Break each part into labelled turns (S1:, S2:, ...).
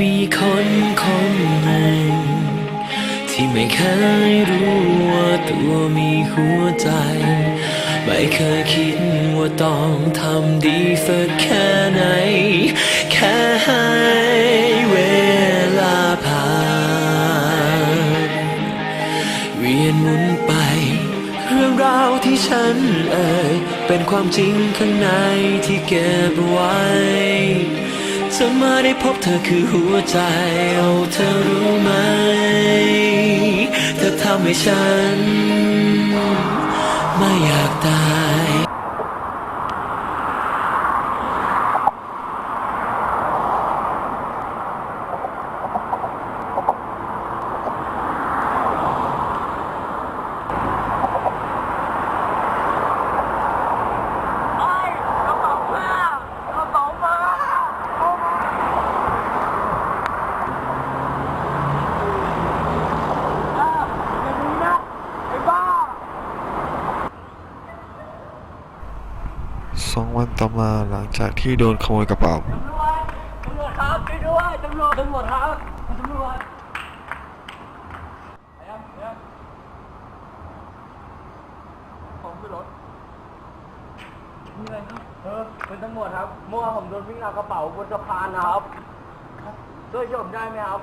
S1: มีคนคนหนึ่งที่ไม่เคยรู้ว่าตัวมีหัวใจ ไม่เคยคิดว่าต้องทำดีสักแค่ไหน แค่ให้เวลาผ่านเวียนหมุนไป เรื่องราวที่ฉันเอ่ยเป็นความจริงข้างในที่เก็บไว้ จนมาได้พบเธอคือหัวใจเอาเธอรู้ไหม เธอทำให้ฉัน ไม่อยากตาย
S2: สอง วันต่อมาหลังจากที่โดนขโมยกระเป๋า
S3: ตำรวจครับช่วยด้วยตำรวจตำรวจครับตำรวจผมขึ้นรถมีอะไรครับเออเป็นตำรวจครับเมื่อวานผมโดนวิ่งเอากระเป๋าบนสะพานนะครับช่วยช่วยผมได้ไหมครับ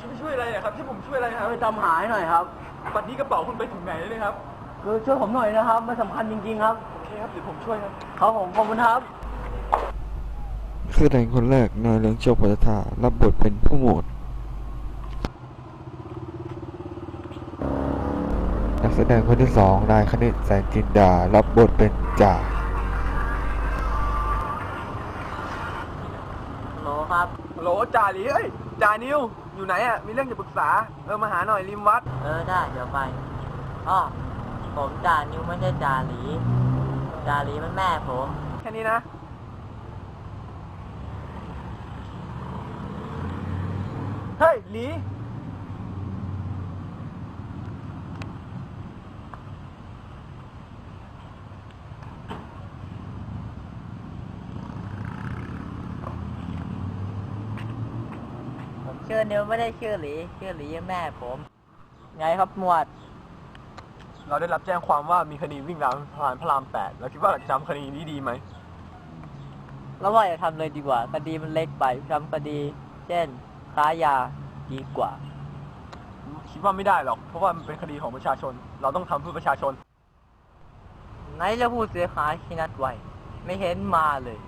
S4: ช่วยช่วยอะไรอะครับช่วยผมช่วยอะไรครับ
S3: ช่วยตามหายหน่อยครับ
S4: บัตรนี้กระเป๋าคุณไปถึงไหนเลยครับ
S3: คือช่วยผมหน่อยนะครับมันสำคัญจริงๆครับ
S4: โอเคครับเดี๋ยวผมช่วยครับ
S3: ครับผมขอบคุณครับ
S2: แสดงคนแรกนายเลืองโจกปัตตารับบทเป็นผู้หมวดนักแสดงคนที่สองนายคณิตแสงจินดา รับบทเป็นจ่า
S3: โหลครับ
S4: ฮัลโหลจ่าหลีเอ้ยจ่านิว อยู่ไหนอะมีเรื่องจะปรึกษา เออ มาหาหน่อยริมวัด
S3: เออได้เดี๋ยวไปอ้อผมจ่านิวไม่ใช่จ่าหลี จ่าหลีมันแม่ผม
S4: แค่นี้นะ เฮ้ยหลี
S3: ผมชื่อนิวไม่ได้ชื่อหลี ชื่อหลีแม่ผม ไงครับหมวด
S4: เราได้รับแจ้งความว่ามีคดีวิ่งราวสะพานพระรามแปดเราคิดว่าเราจะจำคดีนี้ดีไหม
S3: แล้วว่าอย่าทำเลยดีกว่าคดีมันเล็กไปทำคดี เช่นค้ายาดีกว่า
S4: คิดว่าไม่ได้หรอก เพราะว่ามันเป็นคดีของประชาชน เราต้องทำเพื่อประชาชน
S3: ไหนจะผู้เสียหายที่นัดไว้ ไม่เห็นมาเลย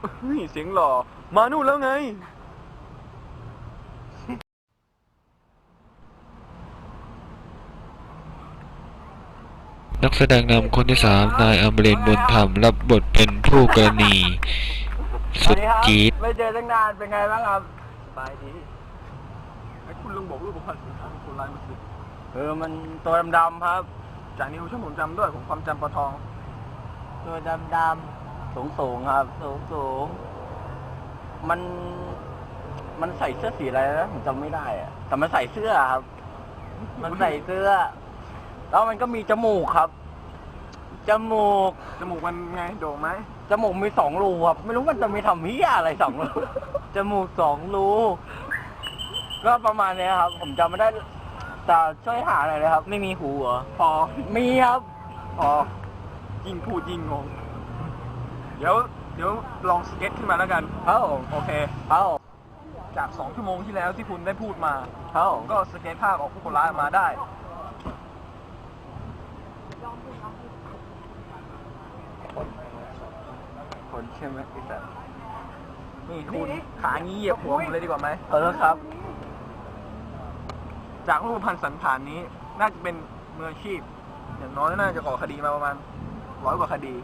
S4: เฮ้ยเสียงหล่อมานู่นแล้วไง
S2: นักแสดงนำคนที่สามนายอมรินทร์บุญธรรมรับบทเป็นผู้กรณี สุดจี๊ด
S4: ไม่เจอตั้งนานเป็นไงบ้างครับสบายดีไอ้คุณลุงบอกรูปบุคคลสินค้าเป็นคนร้ายมาสิ
S3: เออมันตัวดำๆครับ
S4: จากนิ้วช่วยผมจำด้วยผมความจำปลาทอง
S3: ตัวดำๆสูงสูงๆครับสูงสูงๆมัน มันใส่เสื้อสีอะไรนะผมจำไม่ได้อะแต่มันใส่เสื้อครับ มันใส่เสื้อ แล้วมันก็มีจมูกครับ จมูก
S4: จมูกมันไงโด่งไหม
S3: จมูกมีสองรูครับ ไม่รู้มันจะมีทำเฮียอะไรสองรู จมูกสองรู ก็ประมาณเนี้ยครับ ผมจำไม่ได้แต่ช่วยหาหน่อยนะครับ ไม่มีหูเหรอ
S4: พอ
S3: มีครับ
S4: พอยิ่งพูดยิ่งงง เดี๋ยว เดี๋ยวลองสเก็ตขึ้นมาแล้วกัน
S3: ครับผม
S4: โอเค
S3: ครับผม
S4: จากสองชั่วโมงที่แล้วที่คุณได้พูดมา
S3: ครับผ
S4: ผมมก็สเก็ตภาพออกผู้คนร้ายออกมาได้
S3: คนใช่ไหมไอ้สัส
S4: นี่คุณขางี้เหยียบหัวผมเลยดีกว่าไหม
S3: เออครับ
S4: จากรูปพันธ์สันฐานนี้ น่าจะเป็นมืออาชีพ อย่างน้อยน่าจะก่อคดีมาประมาณร้อยกว่าคดี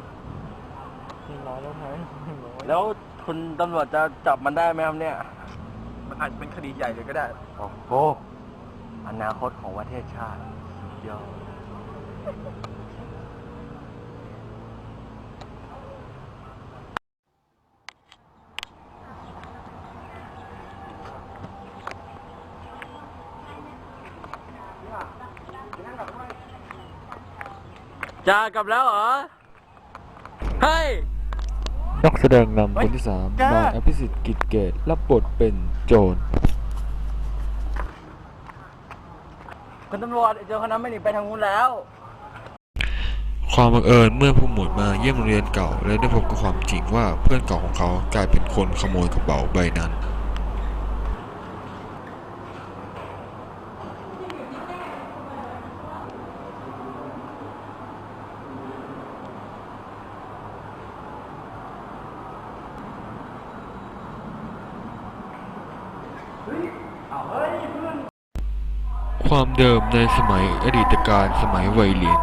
S3: ร้อยแล้วไหมแล้วคุณตำรวจจะจับมันได้ไหมครับเนี่ย
S4: มันอาจจะเป็นคดีใหญ่เลยก็ได้
S3: โอ้โหอนาคตของประเทศชาติสุดยอด จ้ากลับแล้วเหรอ เฮ้ย
S2: นักแสดงนำคนที่สาม
S5: แก
S2: นายอภิสิทธิ์กิจเกตรับบทเป็นโจร
S5: คุณตำรวจไอ้เจอคนนั้นไม่หนีไปทางนู้นแล้ว
S2: ความบังเอิญเมื่อผู้หมวดมาเยี่ยมโรงเรียนเก่า และได้พบกับความจริงว่าเพื่อนเก่าของเขากลายเป็นคนขโมยกระเป๋าใบนั้น เดิมในสมัยอดีตการสมัยวัยเรียน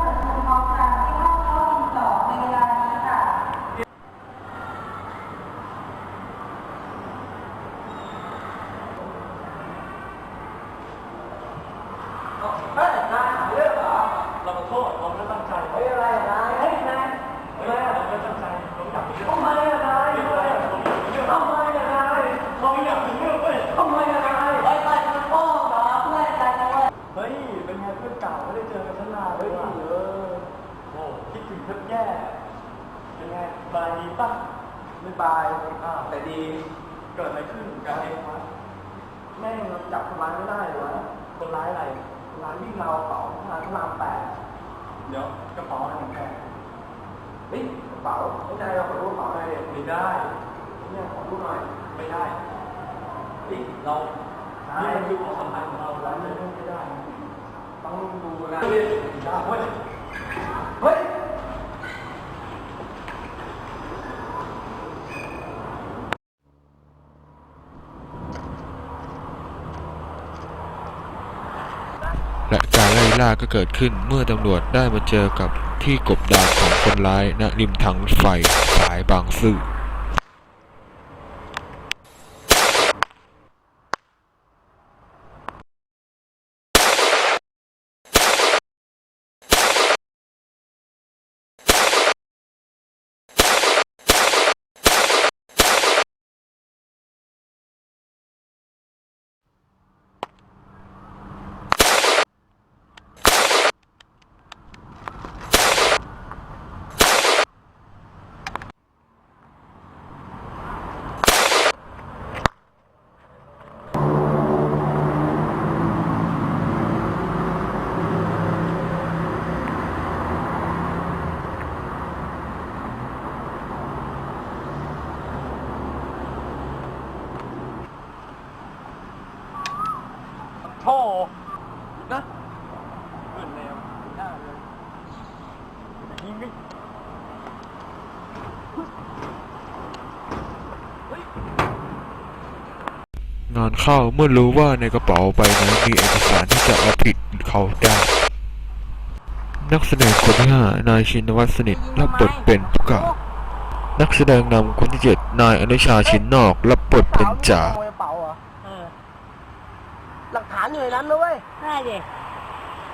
S5: เราขอโทษเราไม่ได้ตั้งใจเฮ้ยอะไรอะนายเฮ้ยนายเฮ้ยเราไม่ได้ตั้งใจเราอยากมีเรื่องทำไมอะนายทำไมอะนายเราอยากมีเรื่องเว้ยทำไมอะนายไปไปมันป้องเหรอเพื่อนกันนะเว้ยเฮ้ย เป็นไงเพื่อนเก่าไม่ได้เจอกันตั้งนานเลยว่ะเออโอ้คิดถึงแทบแย่เป็นไงส บายดีป่ะไม่บายอ้าวแต่ดีเกิดอะไรขึ้นกันเองวะแม่งเราจับคนร้ายไม่ได้เลยวะคนร้ายอะไรคนร้ายวิ่งเราวเป๋าทางพระรามแปดเดี๋ยวกระเป๋าอะไรของแกเฮ้ยกระเป๋าไม่ได้เราขอรู้กระเป๋าอะไรเนี่ยไม่ได้เนี่ยขอรู้หน่อยไม่ได้เฮ้ยเรานี่มันคือความสัมพันธ์ของเราแล้วไม่ไม่ได้ ต้องดูนะได้เว้ยเฮ้ย
S2: และการไล่าก็เกิดขึ้นเมื่อตำรวจได้มาเจอกับที่กบดานของคนร้ายณริมทางรถไฟสายบางซื่อ
S5: โธ่นะเกินแล้วหน้าเลยยิงดิ
S2: งานเข้าเมื่อรู้ว่าในกระเป๋าใบนั้นมีเอกสารที่จะเอาผิดเขาได้ นักแสดงคนที่ห้านายชินวัฒน์สนิทรับบทเป็นผู้กำนักแสดงนำคนที่เจ็ดนายอนุชาชินนอกรับบทเป็นจ่า
S5: ขโมยกระเป๋าเหรอ
S6: เออ
S5: หลักฐานอยู่ในนั้นนะเว้ย
S6: น่าดิ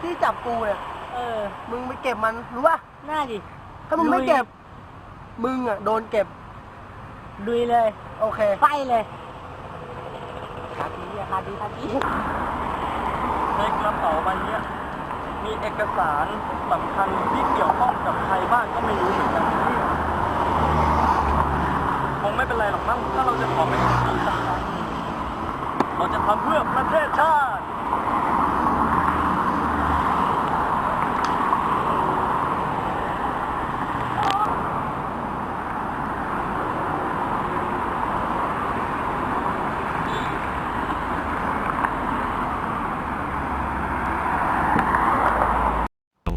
S5: ที่จับกูเนี่ย
S6: เออ
S5: มึงไปเก็บมันรู้ป่ะ
S6: น่าดิ
S5: ถ้ามึงไม่เก็บ มึงอะโดนเก็บ
S6: ลุยเลย
S5: โอเค
S6: ไปเลยคาดีอะคาดีคาดี
S5: ในกระเป๋าใบเนี้ยมีเอกสารสำคัญที่เกี่ยวข้องกับใครบ้างก็ไม่รู้เหมือนกันคงไม่เป็นไรหรอกมั้งถ้าเราจะขอเป็นจริงจังเราจะทำเพื่อประเทศชาติ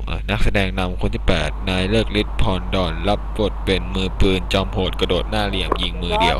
S2: เอ่อนัก แสดงนำคนที่ 8 นายเลิกฤทธิ์พรดอนรับบทเป็นมือปืนจอมโหดกระโดดหน้าเหลี่ยมยิงมือเดียว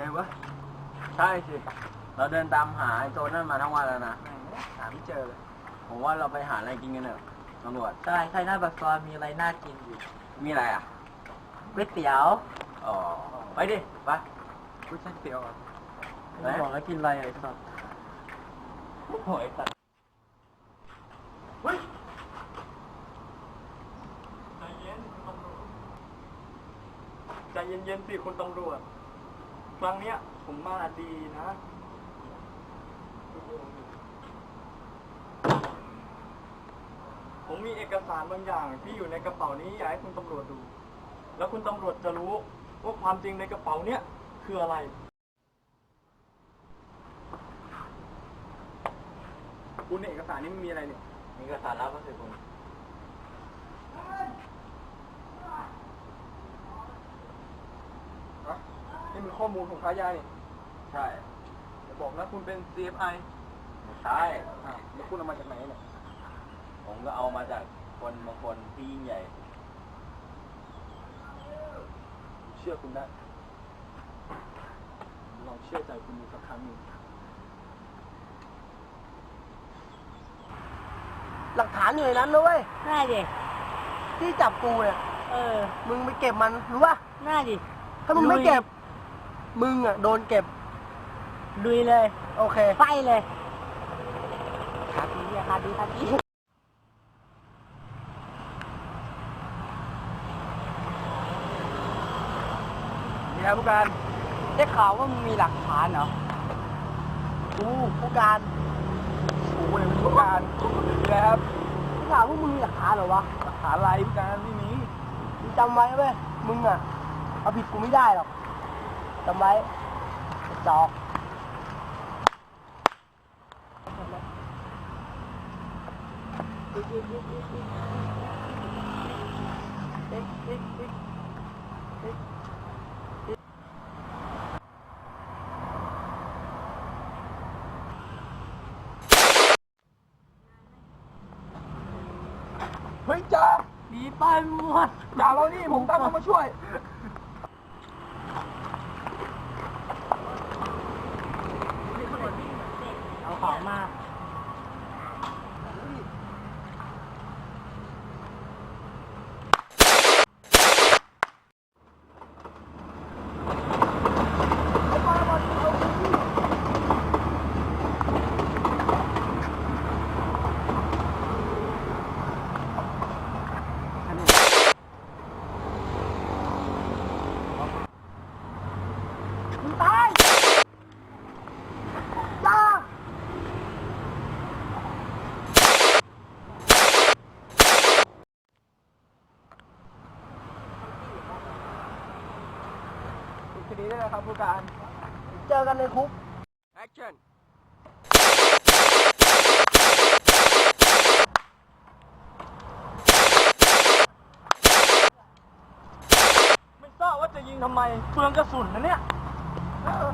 S4: ไงวะ
S3: ใช่สิ เราเดินตามหาไอ้โจรนั่นมาทั้งวันแล้วนะ
S4: แม่งหาไม่เจอเลย
S3: ผมว่าเราไปหาอะไรกินกันเถอะตำรวจ
S7: ใช่ใช่หน้าปากซอยมีอะไรน่ากินอยู่
S3: มีอะไรอะ
S7: ก๋วยเตี๋ยว
S3: อ๋อ ไปดิ ไป
S4: กุ้ยช่ายเตี๋ยวอะ
S3: ไหน
S7: บอกแล้วกินอะไรไอ้สัส
S3: โอ้ยตัด
S4: ใจเย็นๆสิคุณตำรวจ ครั้งเนี้ย ผมมาดีนะผมมีเอกสารบางอย่างที่อยู่ในกระเป๋านี้อยากให้คุณตำรวจดู แล้วคุณตำรวจจะรู้ว่าความจริงในกระเป๋าเนี้ยคืออะไร คุณในเอกสารนี้มันมีอะไรเนี่ย
S3: มีกระสารลับก็สิคุณ
S4: ฮะ นี่มันข้อมูลของค้ายานี่
S3: ใช่
S4: อย่าบอกนะคุณเป็น CFI
S3: ไม่ใช่
S4: อะแล้วคุณเอามาจากไหนเนี่ย
S3: ผมก็เอามาจากคนบางคนที่ยิ่งใหญ่
S4: เชื่อคุณได้ลองเชื่อใจคุณดูสักครั้งหนึ่ง
S7: หลักฐานอยู่ในนั้นนะเว้ย
S6: น่าดิ
S7: ที่จับกูเนี่ย
S6: เออ
S7: มึงไปเก็บมันรู้ป่ะ
S6: น่าดิ
S7: ถ้ามึงไม่เก็บ มึงอะโดนเก็บ
S6: ดุยเลย
S7: โอเค
S6: ไปเลยคาดีอะคาดีคาดี
S4: นี่ครับผู้การ
S6: ได้ข่าวว่ามึงมีหลักฐานเหรอ
S7: กูผู้การ
S4: กูเนี่ยเป็นผู้การนี่แหละครับ
S7: ผู้การพวกมึงมีหลักฐานเหรอวะ
S4: หลักฐานอะไรผู้การไม่มี
S7: มึงจำไว้เว้ยมึงอะเอาผิดกูไม่ได้หรอก จำไว้จอก
S4: เฮ้ยจ่า
S6: ดีไปหมด
S4: จ่าเรานี่ผมตั้งเขามาช่วย
S6: เอาของมา
S7: มึงตายจ้า
S4: คดีได้แล้วครับผู้การ
S7: เจอกันในคุก
S4: action ไม่ทราบว่าจะยิงทำไมเปลืองกระสุนนะเนี่ย
S7: เออ